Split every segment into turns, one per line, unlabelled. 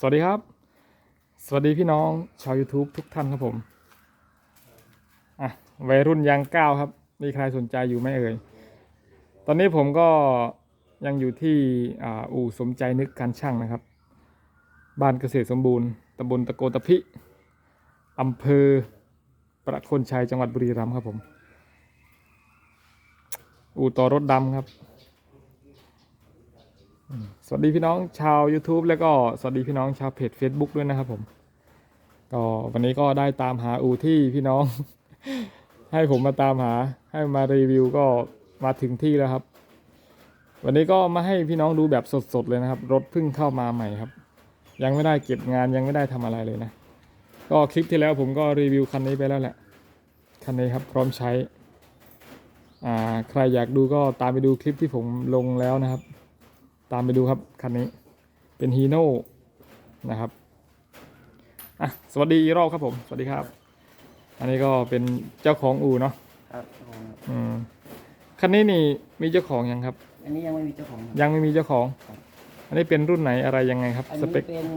สวัสดีครับ สวัสดีพี่น้องชาว YouTube ทุกท่านครับผม อะวัยรุ่นยังก้าวครับ มีใครสนใจอยู่ไหมเอ่ย ตอนนี้ผมก็ยังอยู่ที่ออู่สมใจนึกการช่างนะครับ บ้านเกษตรสมบูรณ์ตำบลตะโกตะพิอำเภอประโคนชัยจังหวัดบุรีรัมย์ครับผม อู่ต่อรถดำครับ สวัสดีพี่น้องชาว YouTube แล้วก็สวัสดีพี่น้องชาวเพจ Facebook ด้วยนะครับผมก็วันนี้ก็ได้ตามหาอู่ที่พี่น้อง ให้ผมมาตามหาให้มารีวิวก็มาถึงที่แล้วครับ วันนี้ก็มาให้พี่น้องดูแบบสดๆเลยนะครับ รถเพิ่งเข้ามาใหม่ครับ ยังไม่ได้เก็บงานยังไม่ได้ทำอะไรเลยนะ ก็คลิปที่แล้วผมก็รีวิวคันนี้ไปแล้วแหละ คันนี้ครับพร้อมใช้อ่าใครอยากดูก็ตามไปดูคลิปที่ผมลงแล้วนะครับ ตามไปดูครับคันนี้เป็นฮีโน่นะครับอะสวัสดีอีกรอบครับผม สวัสดีครับ อันนี้ก็เป็นเจ้าของอู่เนาะ
ครับผม
อืมคันนี้นี่มีเจ้าของยังครับ
อันนี้ยังไม่มีเจ้าของครับ
ยังไม่มีเจ้าของ
ครับ
อันนี้เป็นรุ่นไหนอะไรยังไงครับ
อัน
ส
นี้
เปค
เป็น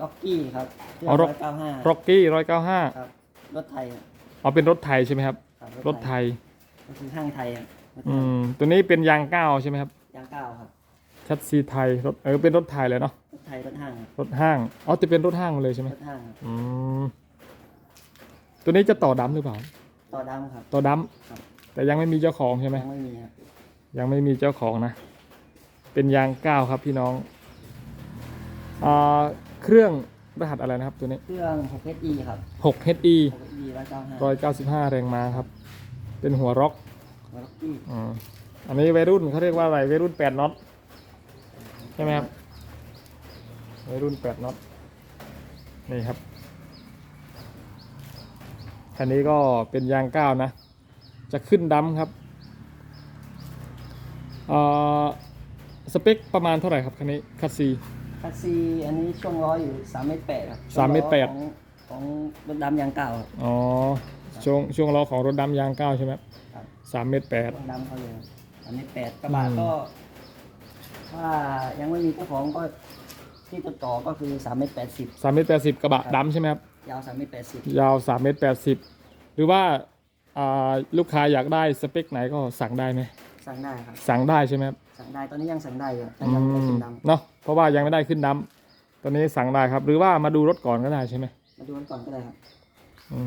ล็อกกี้ครับเครื่
อ๋อ
อง
Rock-
ร้อยเก้าห้า
ร็อกกี้ร้อยเก้าห้า
ครับรถไทยครับ
เอาเป็นรถไทยใช่ไหมครับ
ครับ
รถไทย
ก็คือห้างไทยครับรถไท
อื
ย
มตัวนี้เป็นยางเก้าใช่ไหมครับ
ยางเก้าครับ
ชัดซีไทยรถเออเป็นรถไทยเลยเนาะ
รถไทยรถห้างครับ
รถห้างอ๋อจะเป็นรถห้างเลยใช่ไหม
รถห้างครับ
อืมตัวนี้จะต่อดำหรือเปล่า
ต่อดำครับ
ต่อด
ครับำ
แต่ยังไม่มีเจ้าของใช่ไหม
ยังไม่มีครับ
ยังไม่มีเจ้าของนะ เป็นยางเก้าครับพี่น้องอ่าเครื่องรหัสอะไรนะครับตัวนี้
เครื่อง 6SE ครับ
6 HE
6SE 195
195 แรงม้าครับ เป็นหัวร็อก
ล็อกกี้
อืมอันนี้วัยรุ่นเขาเรียกว่าอะไรวัยรุ่น8น็อตใช่ไหมครับวัยรุ่น8น็อต นี่ครับ คันนี้ก็เป็นยางเก้านะ จะขึ้นดำครับเอ่อสเปคประมาณเท่าไหร่ครับคันนี้ คัสซี
คัสซี อันนี้ช่วงล้ออยู่3เมตร8ครับ
สามเมตรแปด
ช่วงล้อของของรถดำยางเก่าครับ
อ๋อ ช่วงช่วงล้อของรถดำยางเก้าใช่ไหมครับ
ครับ
สามเมตรแปด
รถดำเขาเลยสามเมตรแปดกระบะ
อืม
ก็ ถ้ายังไม่มีเจ้าของก็ที่ติดต่อก็คือ3เมตร80
สามเมตรแปดสิบกระบะดำใช่ไหมครับ
ยาว3เมตร80
ยาวสามเมตรแปดสิบหรือว่าอ่าลูกค้าอยากได้สเปคไหนก็สั่งได้ไหม
สั่งได้ครับ
สั่งได้ใช่ไหมครับ
สั่งได้ตอนนี้ยังสั่งได้อยู่แต่
อื
ยังไม่ได้
ม
ขึ้นด
เนาะเพราะว่ายังไม่ได้ขึ้นดำตอนนี้สั่งได้ครับ หรือว่ามาดูรถก่อนก็ได้ใช่ไหมำ
มาดูกันก่อนก็ได้ครับ
อื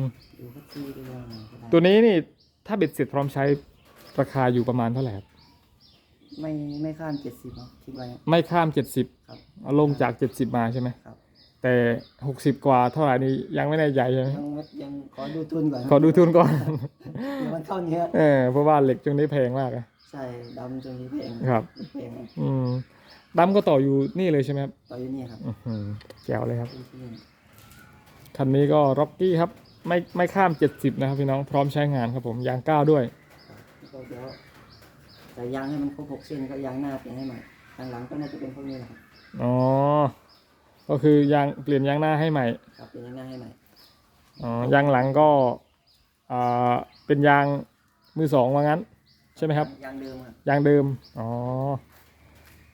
ม
ดูคัสซีดูว่าไงก็ได้
ตัวนี้นี่ถ้าเบ็ดเสร็จพร้อมใช้ราคาอยู่ประมาณเท่าไหร่ครับ
ไม่ไม่ข้ามเจ็ดสิบครับคิดไว้
ไม่ข้ามเจ็ดสิบ
ครับ
ลงจากเจ็ดสิบมาใช่ไหม
ครับ
แต่หกสิบกว่าเท่าไหร่นี่ยังไม่แน่ใจใช่ไหม
ยังยังขอดูทุนก่อน
ขอดูทุนก่อน
เดี๋ยวมันเข้าเนื้อ
เออเพราะว่าเหล็กช่วงนี้แพงมากอะ
ใช่ดำจนนี้เพลง
ครับ
เพลง
อืมดำก็ต่ออยู่นี่เลยใช่ไหมครับ
ต่ออยู่นี่ครับ
อื้อหือแจ๋วเลยครับ
ที่ที่นี่
คันนี้ก็ร็อกกี้ครับ ไม่ไม่ข้าม 70 นะครับพี่น้องพร้อมใช้งานครับผมยางก้าวด้วย
แล้วก็เดี๋ยว ใส่ยางให้มันครบหกเส้นก็ยางหน้าเปลี่ยนให้ใหม่ยางหลังก็น่าจะเป็นพวกนี้แหละครับ
อ๋อ ก็คือยางเปลี่ยนยางหน้าให้ใหม่
ครับเปลี่ยนยางหน้าให้ใหม่
อ๋อยางหลังก็อ่าเป็นยางมือสองว่างั้น ใช่ไหมครับ
ยางเดิมครับ
ยางเดิม อ๋อ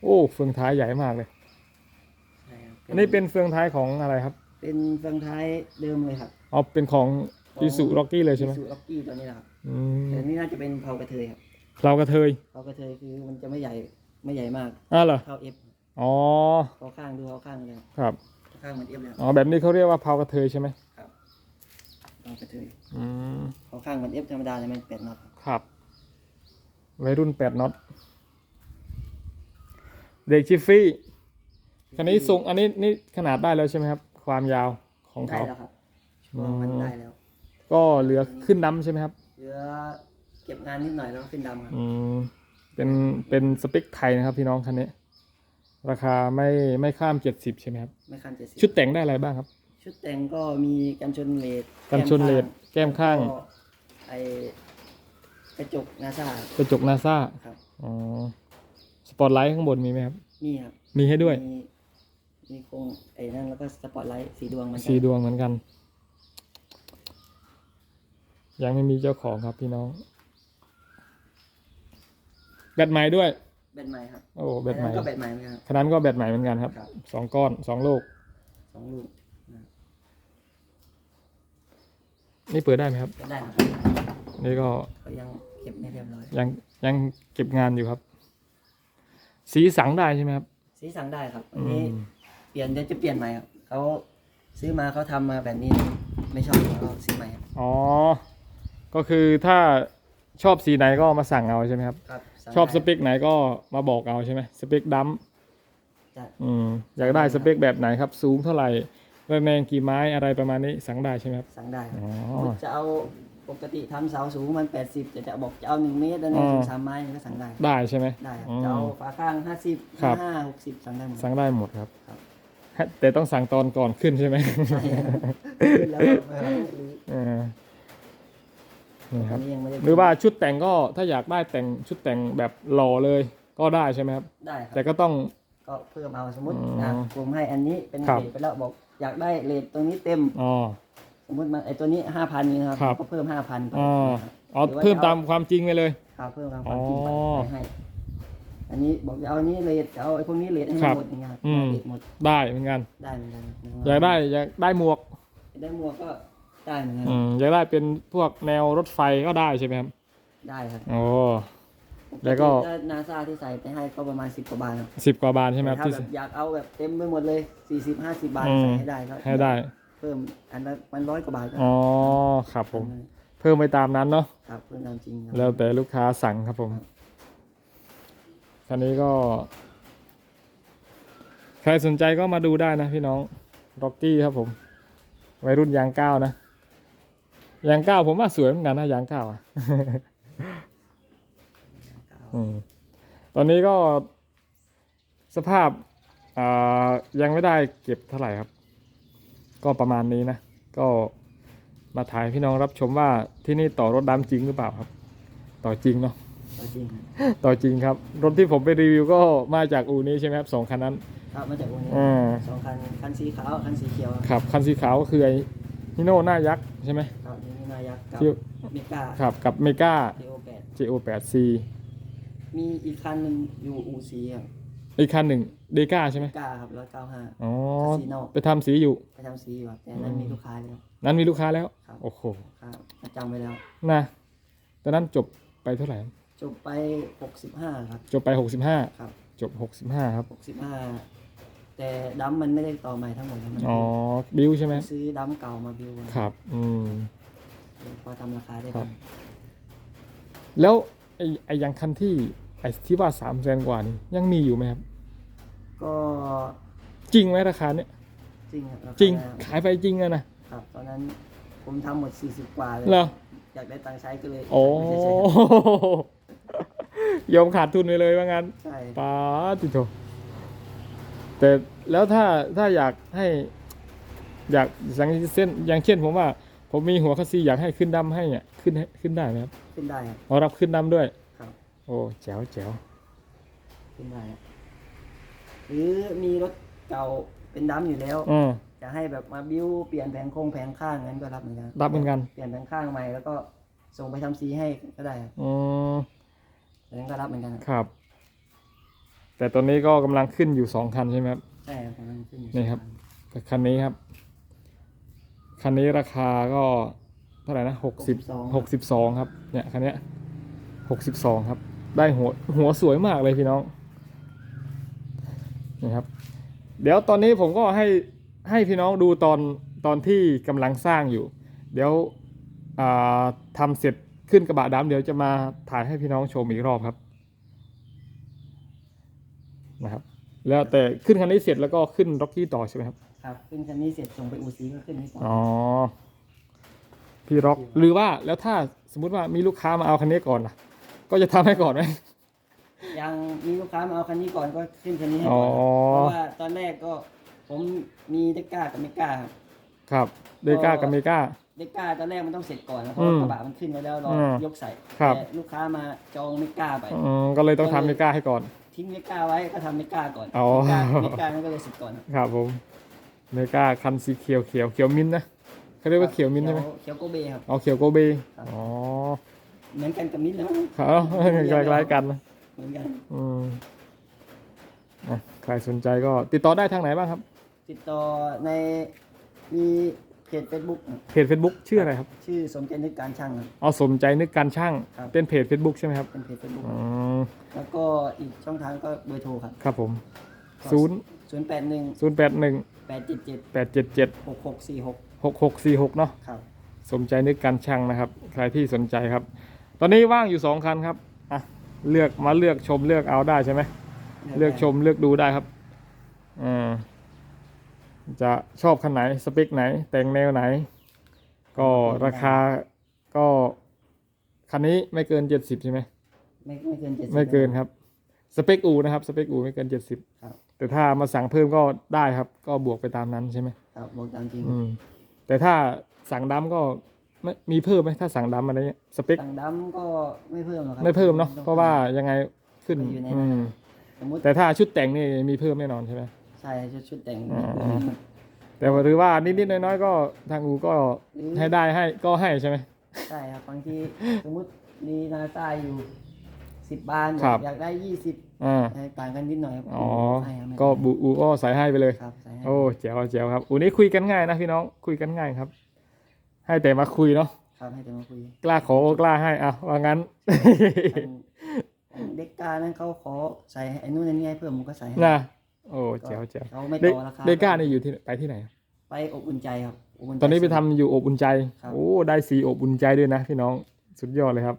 โอ้เฟืองท้ายใหญ่มากเลย
ใช่ครับ
อันนี้เป็นเฟืองท้ายของอะไรครับ
เป็นเฟืองท้ายเดิมเลยครับ
อ๋อ เป็นของอิสุร็อกกี้เลยใช่ไหม
สูล็อกกี้ตัวนี้แหละครับ
อืม
แต่นี่น่าจะเป็นเผากระเทยครับ
เรากระเทย
เผากระเทยคือมันจะไม่ใหญ่ไม่ใหญ่มาก
อ้าวเหรอ
เท่าเอฟ
อ๋อ
เขาข้างดูเขาข้างเลย
ครับ
เขาข้างเหมือนเอฟเลยครับ
อ๋อแบบนี้เขาเรียกว่าเผากระเทยใช่ไหม
เผากระเทย
อืม
เขาข้างเหมือนเอฟธรรมดาเลยมันแปดน็อตครับ
ครับวัยรุ่นแปดน็อตเด็กชิฟฟี่คันนี้ทรงอันนี้นี่ขนาดได้แล้วใช่ไหมครับ ความยาวของ
ได้
เขา
แล้วครับช่วงมันได้แล้ว
ก็เหลือขึ้นน้ำใช่ไหมครับ
เหลือ เก็บงานนิดหน่อยแล้วก็ขึ้นดำครับ
อืมเป็นเป็นสเปคไทยนะครับ พี่น้องคันนี้ ราคาไม่ไม่ข้ามเจ็ดสิบใช่ไหมครับ
ไม่คันเจ็ดสิบ
ชุดแต่งได้อะไรบ้างครับ
ชุดแต่งก็มีกันชนเลด
กันชนเลดแก้มข้าง
แล้วก็ไอกระจกนาซาก
ระจกนาซา
ครับ
อ๋อสปอตไลท์ข้างบนมีไหมครับ
นี่ครับ
มีให้ด้วย
มีมีโครงไอ้นั่นแล้วก็สปอตไลท์สีดวงเหมัน
สีดวงเหมือนกัน ยังไม่มีเจ้าของครับพี่น้อง แบตใหม่ด้วย
แบตใหม่ครับ
โอ้แบตใหม่
อันนั้นก็แบตใหม่เหมือนกันครับ
ขนาดก็แบตใหม่เหมือนกันครับ
ครับ
สองก้อนสองลูก
สองลูก
นี่เปิดได้ไหมครับ
ก็ได้ครับ
นี่ก็
ก็ยังเก็บไม่เรียบร้อย
ยังยังเก็บงานอยู่ครับ สีสังได้ใช่ไหมครับ
สีสั่งได้ครับอั
อื
นนี้
ม
เปลี่ยนเดี๋ยวจะเปลี่ยนใหม่ครับเขาซื้อมาเขาทำมาแบบนี้ ไม่ชอบเขาซื้อใหม่ครับ
อ๋อ ก็คือถ้าชอบสีไหนก็มาสั่งเอาใช่ไหมครับ
ครับ สั่ง
ชอบ
ได้
สเปคไหนก็มาบอกเอาใช่ไหมสเปคดัม
จะ
อืมอยากได้สเปคแบบไหนครับ สูงเท่าไหร่ระแนงกี่ไม้อะไรประมาณนี้สั่งได้ใช่ไหมครับ
สั่งได้ครับ
อ๋อ
จะเอาปกติทำเสาสูงมัน 80จะจะบอกจะเอาหนึ่งเมตรแล้วเนี่ย
อ๋อ
สูงสามไม้ก็สั่งได้
ได้ใช่ไหม
ได้ครับ
อืม
จะเอาฝาข้างห้าสิบ
ครับ
ห้าหกสิบสั่งได้หมด
สั่งได้หมดครับ
ครับ
ฮะแต่ต้องสั่งตอนก่อนขึ้นใช่ไหม
ใช่ครับแล้วก็ไม่เอาหรือ
เออ นี่ค
อั
รั
น
บ
นี้ยังไม่ได้
หรือว่าชุดแต่งก็ถ้าอยากได้แต่งชุดแต่งแบบหล่อเลยก็ได้ใช่ไหมครับ
ได้ครับ
แต่ก็ต้อง
ก็เพิ่มเอาสมมติ
อืม
นะผมให้อันนี้เป็น
ครับ
เรทไปแล้วบอกอยากได้เรทตรงนี้เต็ม
อ๋อ
สมมติมันไอตัวนี้ห้าพันนี่นะครับ
ครับ
ก็เพิ่มห้าพัน
อ๋ออ๋อเพิ่มตามความจริงไปเลย
ครับเพิ่มตามความจริงไป
อ๋อ
ให้ อันนี้บอกจะเอาอันนี้เรทจะเอาไอ้พวกนี้เรทให้
ค
มั
รั
น
บ
หมดอย่างเงี้ยครับ
อืม
เรทหมด
ได้เหมือนกัน
ได้เหมือนกัน
อยากได้อยากได้หมวก
ได้หมวกก็ ได้เหมือนกัน
อืมอยากได้เป็นพวกแนวรถไฟก็ได้ใช่ไหมครับ
ได้ครับ
โอ้ แล้วก็
นาซาที่ใส่ไปให้ก็ประมาณสิบกว่าบาทครับ
สิบกว่าบาทใช่ไหมครับ
ถ้า
ที่
แบบอยากเอาแบบเต็มไปหมดเลยสี่สิบห้าสิบบาท
อืม
ใส่ให้ได้ก็
ให้ได้
เพิ่มอันละมันร้อยกว่าบาทก็
อ๋อครับผม เพิ่มไปตามนั้นเนาะ
ครับเพิ่มตามจริงครับ
แล้วแต่ลูกค้าสั่งครับผมคันนี้ก็ ใครสนใจก็มาดูได้นะพี่น้องร็อกกี้ครับผมวัยรุ่นยางเก้านะ ยางเก้าผมว่าสวยเหมือนกันนะยางเก้าอะอืมตอนนี้ก็สภาพอ่ายังไม่ได้เก็บเท่าไหร่ครับ ก็ประมาณนี้นะ ก็มาถ่ายให้พี่น้องรับชมว่าที่นี่ต่อรถดำจริงหรือเปล่าครับ ต่อจริงเนาะ
จริง
ต่อจริงครับ รถที่ผมไปรีวิวก็มาจากอูนี้ใช่ไหมครับสองคันนั้น
ครับมาจากอูนี้
อ่า
สองคันคันสีขาวคันสีเขียวครับ
ครับคันสีขาวก็คือไอ้ ฮิโน่หน้ายักษ์ใช่ไหม
ครับนี่นายักษ์กับ
ที่
เมกา
ครับกับเมกา
เดโอแปด
JO8C
มีอีกคันหนึ่งอยู่อูซีครับ
อีกคันหนึ่งเดก้าใช่ไหม
เมกาครับร้อยเก้าห้า
อ๋อ
คาสิโน
ไปทำสีอยู่
ไปทำสีอยู่ครับแต่อันนั้นมีลูกค้าแล้ว
นั้นมีลูกค้าแล้ว
ครับ
โอ้โห
ครับประจำไปแล้ว
นะตอนนั้นจบไปเท่าไหร่
จบไปหกสิบห้าครับ
จบไป 65
ครับ
จบ 65 ครับ
หกสิบห้า แต่ดัมมันไม่ได้ต่อใหม่ทั้งหมดครับมัน
อ๋อบิวใช่ไหม
ซื้อดัมเก่ามาบิว
ครับ อืม
พอทำราคาได้
ครับ
กัน
แล้วไอ้ไอ้อยังคันที่ไอ้ที่ว่า3แสนกว่านี่ยังมีอยู่ไหมครับ
ก็
จริงไหมราคาเนี้ย
จริงครับาคา
จริง
แล้ว
ขายไปจริงอะนะ
ครับ ตอนนั้นผมทำหมดสี่สิบกว่าเลย
เหรอ
อยากได้ตังค์ใช้ก็เลย
โอ้
ไม่ใช่
ยอมขาดทุนไปเลยว่างั้น
ใช่
ป้าติโถ แต่แล้วถ้าถ้าอยากให้อยากอย่างเช่นอย่างเช่นผมว่า ผมมีหัวคัสซีอยากให้ขึ้นดำให้เนี่ยขึ้นให้ขึ้นได้ไหมครับ
ขึ้นได้ครับ
เอารับขึ้นดำด้วย
ครับ
โอ้แจ๋วแจ๋ว
ขึ้นได้ครับหรือมีรถเก่าเป็นดัมอยู่แล้ว
อืม
จะให้แบบมาบิ้วเปลี่ยนแผงโครงแผงข้างนั้นก็รับเหมือนกัน
รับเหมือนกัน
เปลี่ยนแผงข้างใหม่แล้วก็ส่งไปทำสีให้ก็ได้ครับ
อืม
อันนั้นก็รับเหมือนกันครับ
ครับ แต่ตอนนี้ก็กำลังขึ้นอยู่สองคันใช่ไหมครับ
ใช่ครับกำลังขึ้นอยู่
นี่ครับกับคันนี้ครับ คันนี้ราคาก็เท่าไหร่นะหกสิบหกสิบสองครับ เนี่ยคันเนี้ยหกสิบสองครับ ได้หัวหัวสวยมากเลยพี่น้อง นี่ครับ เดี๋ยวตอนนี้ผมก็ให้ให้พี่น้องดูตอนตอนที่กำลังสร้างอยู่ เดี๋ยวอ่าทำเสร็จขึ้นกระบะดำเดี๋ยวจะมาถ่ายให้พี่น้องชมอีกรอบครับ นะครับ แล้วแต่ขึ้นคันนี้เสร็จแล้วก็ขึ้นร็อกกี้ต่อใช่ไหมครับ
ครับขึ้นคันนี้เสร็จส่งไปอูซีก็ขึ้นให้ต่อ
อ๋อพี่ร็อกหรือว่าแล้วถ้าสมมุติว่ามีลูกค้ามาเอาคันนี้ก่อนล่ะ ก็จะทำให้ก่อนไหม
ยังมีลูกค้ามาเอาคันนี้ก่อนก็ขึ้นคันนี้ให้
อ๋อ
ก่อนครับเพราะว่าตอนแรกก็ผมมีเด็กก้ากับเมก้าครับ
ครับเดก้ากับเมก้า
เด็กก้าตอนแรกมันต้องเสร็จก่อนนะเพราะว่า
อืม
กระบะมันขึ้นไปแล้วรอ
อืม
ยกใส่
ครับ
แต่ลูกค้ามาจองเมก้าไป
อืมก็เลยต้องทำเมก้าให้ก่อน
ทิ้งเมก้าไว้ก็ทำเมก้าก่อน
อ๋อ
เมก้าเมก้านั่นก็เลยเสร็จก่อนครับ
ครับผมเมก้าคันสีเขียวเขียวเขียวมิ้นท์นะเขาเรียกว่าเขียวมิ้นท์ใช่ไหม
เขียวโกเบครับ
เอาเขียวโกเบ
ครับ
อ๋อ
เหมือนกันกับมิ้นท์แล้ว
ครับคล้ายๆกันนะ
เหมือนกัน
อืมอะใครสนใจก็ติดต่อได้ทางไหนบ้างครับ
ติดต่อในมี เพจ Facebook
เพจ Facebook ชื่ออะไรครับ
ชื่อสมใจนึกการช่างครับ
เอาสมใจนึกการช่าง
ครับ
เป็นเพจ Facebook ใช่ไหมครับ
เป็นเพจ Facebook
อืม
แล้วก็อีกช่องทางก็เบอร์โทรครับ
ครับผม ศูนย์
0 8 1
ศูนย์แปดหนึ่ง
8 7 7
แปดเจ็ดเจ็ด
6 6 4 6
หกหกสี่หกเนาะ
ครับ
สมใจนึกการช่างนะครับ ใครที่สนใจครับ ตอนนี้ว่างอยู่สองคันครับ อะ เลือกมาเลือกชมเลือกเอาได้ใช่ไหม เลือกชมเลือกดูได้ครับอ่า จะชอบคันไหนสเปคไหน แต่งแนวไหน ก็ราคาก็คันนี้ไม่เกินเจ็ดสิบใช่ไหม
ไม่ไม่เกิน70
ไม่เกินครับ สเปคอูนะครับสเปคอูไม่เกินเจ็ดสิบ
ครับ
แต่ถ้ามาสั่งเพิ่มก็ได้ครับ ก็บวกไปตามนั้นใช่ไหม
ครับบอกตามจริง
อืมแต่ถ้าสั่งดำก็ไม่มีเพิ่มไหมถ้าสั่งดำอะไรเงี้ยสเปค
ต่างดำก็ไม่เพิ่มหรอกครับ
ไม่เพิ่มเนาะ
ต้อง
เพราะว่ายังไงขึ้น
อยู่ใน
อื
นั้น
ม
สมมติ
แต่ถ้าชุดแต่งนี่มีเพิ่มแน่นอนใช่ไหม
ใช่ชุดชุดแต่ง
อ๋อ แต่ว่าหรือว่านิดๆน้อยๆก็ทางอูก็ให้ได้ให้ก็ให้ใช่ไหม
ใช่ครับบางทีสมมติมีนาซาอยู่สิบบาน
ครับ
อยากได้ยี่สิบ
อ่า
ต่างกันนิดหน่อยครับ
อ๋อ
ใช่ครับไม่
ก็บูอูก็ใส่ให้ไปเลย
ครับใส่ให้
โอ้แจ๋วแจ๋วครับอูนี้คุยกันง่ายนะพี่น้องคุยกันง่ายครับ ให้แต่มาคุยเนาะ
ครับให้แต่มาคุย
กล้าขอก็กล้าให้อะว่างั้น
อันเด็กกานั้นเขาขอใส่ไอ้นู่นไอ้นี่ให้เพิ่มผมก็ใส่ให้
นะ โอ้แจ๋วแจ๋ว
เขาไม่
เด็ก
ต่อราคา
เด็กก้านี่อยู่ที่ไปที่ไหน
ไปอบอุ่นใจครับบใจ
ตอนนี้ไปทำอยู่อบอุ่นใจ
ครับ
โอ้ ได้สีอบอุ่นใจด้วยนะพี่น้อง สุดยอดเลยครับ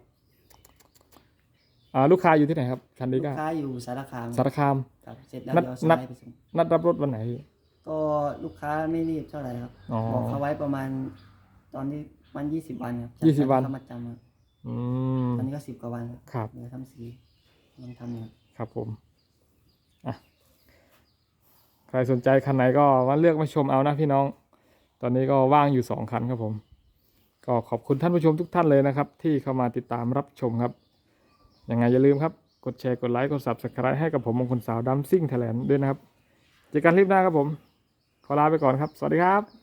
อ่าลูกค้าอยู่ที่ไหนครับ คัน
ลู
นี้
ก
ก็
ค้าอยู่สารคาม
สารคาม
ครับเสร็จแล้ว
นัด
เดี๋ยวส
นัด
ไลด์ไปส่ง
นัดรับรถวันไหนพี่
ก็ลูกค้าไม่รีบเท่าไหร่ครับ
อ๋อ
บอกเขาไว้ประมาณ ตอนนี้มันยี่สิบวันครับ
ยี่สิบวัน
เขามาจำครับ
อืม
ตอนนี้ก็สิบกว่าวันครับ
ครับ
เดี๋ยวทำสีลองทำอยู่ครับ
ครับผม อะ ใครสนใจคันไหนก็มาเลือกมาชมเอานะพี่น้อง ตอนนี้ก็ว่างอยู่สองคันครับผม ก็ขอบคุณท่านผู้ชมทุกท่านเลยนะครับ ที่เข้ามาติดตามรับชมครับ ยังไงอย่าลืมครับ กดแชร์ กดไลค์ กด subscribe ให้กับผมมงคลสาวดัมซิ่งไทยแลนด์ด้วยนะครับ เจอกันคลิปหน้าครับผม ขอลาไปก่อนครับ สวัสดีครับ